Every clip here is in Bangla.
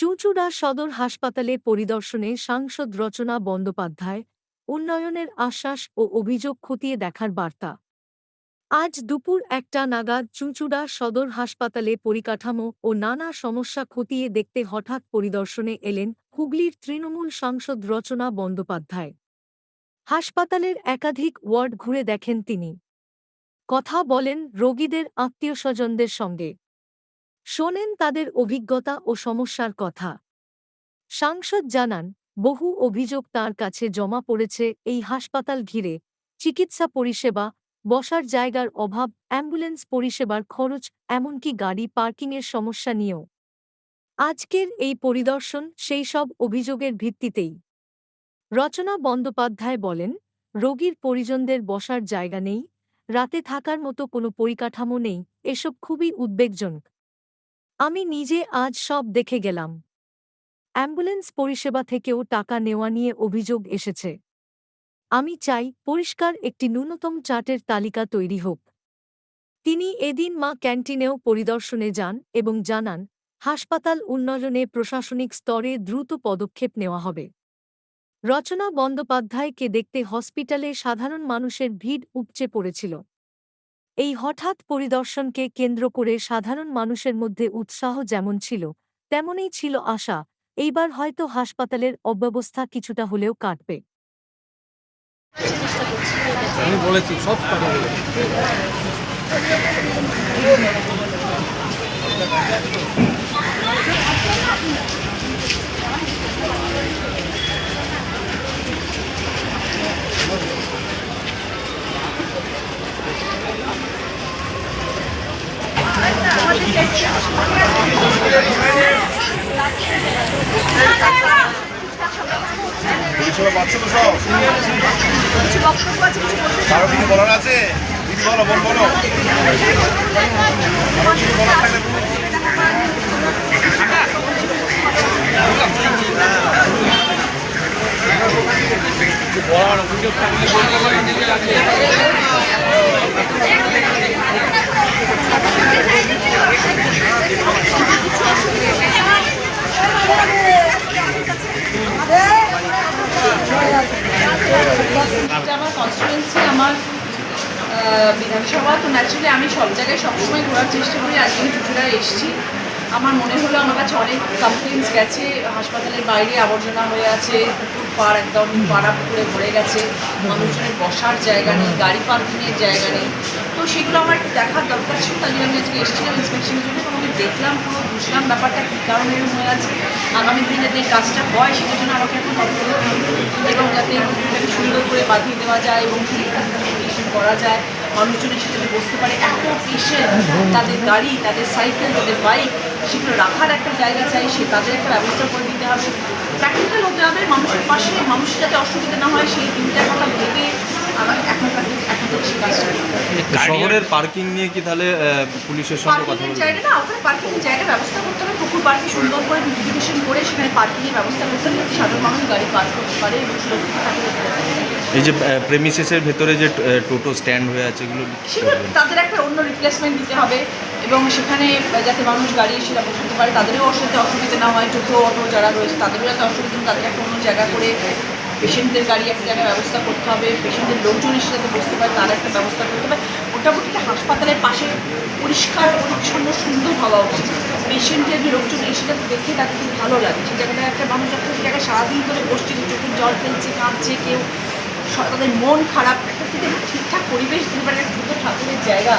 চুঁচুড়া সদর হাসপাতালে পরিদর্শনে সাংসদ রচনা বন্দ্যোপাধ্যায়, উন্নয়নের আশ্বাস ও অভিযোগ খতিয়ে দেখার বার্তা। আজ দুপুর একটা নাগাদ চুঁচুড়া সদর হাসপাতালে পরিকাঠামো ও নানা সমস্যা খতিয়ে দেখতে হঠাৎ পরিদর্শনে এলেন হুগলির তৃণমূল সাংসদ রচনা বন্দ্যোপাধ্যায়। হাসপাতালের একাধিক ওয়ার্ড ঘুরে দেখেন তিনি। কথা বলেন রোগীদের আত্মীয়স্বজনদের সঙ্গে। শোনেন তাদের অভিজ্ঞতা ও সমস্যার কথা। সাংসদ জানান, বহু অভিযোগ তার কাছে জমা পড়েছে এই হাসপাতাল ঘিরে। চিকিৎসা পরিষেবা, বসার জায়গার অভাব, অ্যাম্বুলেন্স পরিষেবার খরচ, এমনকি গাড়ি পার্কিংয়ের সমস্যা নিয়েও। আজকের এই পরিদর্শন সেই সব অভিযোগের ভিত্তিতেই। রচনা বন্দ্যোপাধ্যায় বলেন, রোগীর পরিজনদের বসার জায়গা নেই, রাতে থাকার মতো কোনো পরিকাঠামো নেই, এসব খুবই উদ্বেগজনক। আমি নিজে আজ সব দেখে গেলাম। অ্যাম্বুলেন্স পরিষেবা থেকেও টাকা নেওয়া নিয়ে অভিযোগ এসেছে। আমি চাই পরিষ্কার একটি ন্যূনতম চার্টের তালিকা তৈরি হোক। তিনি এদিন মা ক্যান্টিনেও পরিদর্শনে যান এবং জানান, হাসপাতাল উন্নয়নে প্রশাসনিক স্তরে দ্রুত পদক্ষেপ নেওয়া হবে। রচনা বন্দ্যোপাধ্যায়কে দেখতে হসপিটালে সাধারণ মানুষের ভিড় উপচে পড়েছিল। এই হঠাৎ পরিদর্শনকে কেন্দ্র করে সাধারণ মানুষের মধ্যে উৎসাহ যেমন ছিল, তেমনই ছিল আশা। এইবার হয়তো হাসপাতালের অব্যবস্থা কিছুটা হলেও কাটবে। আমি বলেছি, সব কথা বলেছি পরিষেবা পাচ্ছ তো সব কারও কিছু বলার আছে দিদি বলো বল বলো কিছু বলার থাকলে। বলার অভিযোগ বলতে পারেন যে আছে এটা আমার আমার বিধানসভা, তো ন্যাচুরালি আমি সব জায়গায় সবসময় ঘোরার চেষ্টা করি। আজকে চুচুড়ায় এসেছি। আমার মনে হলো আমার কাছে অনেক কমপ্লেন্স গেছে। হাসপাতালের বাইরে আবর্জনা হয়ে আছে পুকুর পাড় একদম পাড়া পুকুরে ভরে গেছে। মানুষজনের বসার জায়গা নেই, গাড়ি পার্কিংয়ের জায়গা নেই। তো সেগুলো আমার দেখার দরকার ছিল, তাই জন্য আমি আজকে এসেছিলাম ইন্সপেকশনের জন্য। আমি দেখলাম পুরো, বুঝলাম ব্যাপারটা কী কারণে হয়ে আছে। আগামী দিনে যে কাজটা হয়, সেটার জন্য আমাকে এখন এবং যাতে সুন্দর করে বাঁধিয়ে দেওয়া যায় এবং করা যায়। মানুষজনের সেখানে বসতে পারে এত পেশেন্ট তাদের গাড়ি তাদের সাইকেল তাদের বাইক সেগুলো রাখার একটা জায়গা চাই সে তাদের একটা ব্যবস্থা করে দিতে হবে। প্র্যাকটিক্যাল হতে হবে মানুষের পাশে মানুষের যাতে অসুবিধা না হয় সেই দিনটার কথা ভেবে শহরের পার্কিং নিয়ে কি তাহলে পুলিশের সঙ্গে কথা বলবেন? জায়গা না ওখানে পার্কিংয়ের জায়গা ব্যবস্থা করতে হবে পুকুর পার্কে সুন্দর করে বিউটিফিকেশন করে সেখানে পার্কিংয়ের ব্যবস্থা করতে হবে যাতে সাধারণ মানুষ গাড়ি পার্ক করতে পারে এবং সুরক্ষিত থাকে এই যে প্রেমিসেসের ভেতরে যে টোটো স্ট্যান্ড হয়ে আছে এগুলো সেগুলো তাদের একটা অন্য রিপ্লেসমেন্ট দিতে হবে এবং সেখানে যাতে মানুষ গাড়ি সেটা বসাতে পারে তাদেরও অসুবিধা অসুবিধা না হয় টোটো অটো যারা রয়েছে তাদেরও যাতে অসুবিধা তাদের একটা অন্য জায়গা করে পেশেন্টদের গাড়ি একটা জায়গায় ব্যবস্থা করতে হবে পেশেন্টদের লোকজন এসে যাতে বসতে পারে তার একটা ব্যবস্থা করতে হবে। মোটামুটি একটা হাসপাতালের পাশে পরিষ্কার পরিচ্ছন্ন সুন্দর হওয়া উচিত। পেশেন্টের লোকজন এসে যাতে দেখে তাদের খুব ভালো লাগে। সেই জায়গাটায় একটা মানুষ একটা জায়গায় সারাদিন ধরে বসছে চোখের জল ফেলছে কাঁদছে কেউ স- তাদের মন খারাপ একটা যদি ঠিকঠাক পরিবেশ দিতে পারে একটা ছোটো ঠাকুরের জায়গা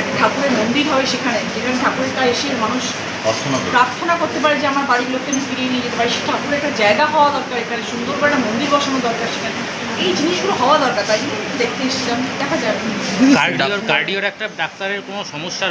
একটা ঠাকুরের মন্দির হবে সেখানে যেখানে ঠাকুরের কাছে এসে মানুষ প্রার্থনা করতে পারে যে আমার বাড়ির লোককে আমি ফিরিয়ে নিয়ে যেতে পারি। সে ঠাকুরের একটা জায়গা হওয়া দরকার এখানে সুন্দর করে একটা মন্দির বসানো দরকার সেখানে। এই জিনিসগুলো হওয়া দরকার তাই জন্য দেখতে এসেছিলাম দেখা যাবে কার্ডিওর কার্ডিওর একটা ডাক্তারের কোনো সমস্যা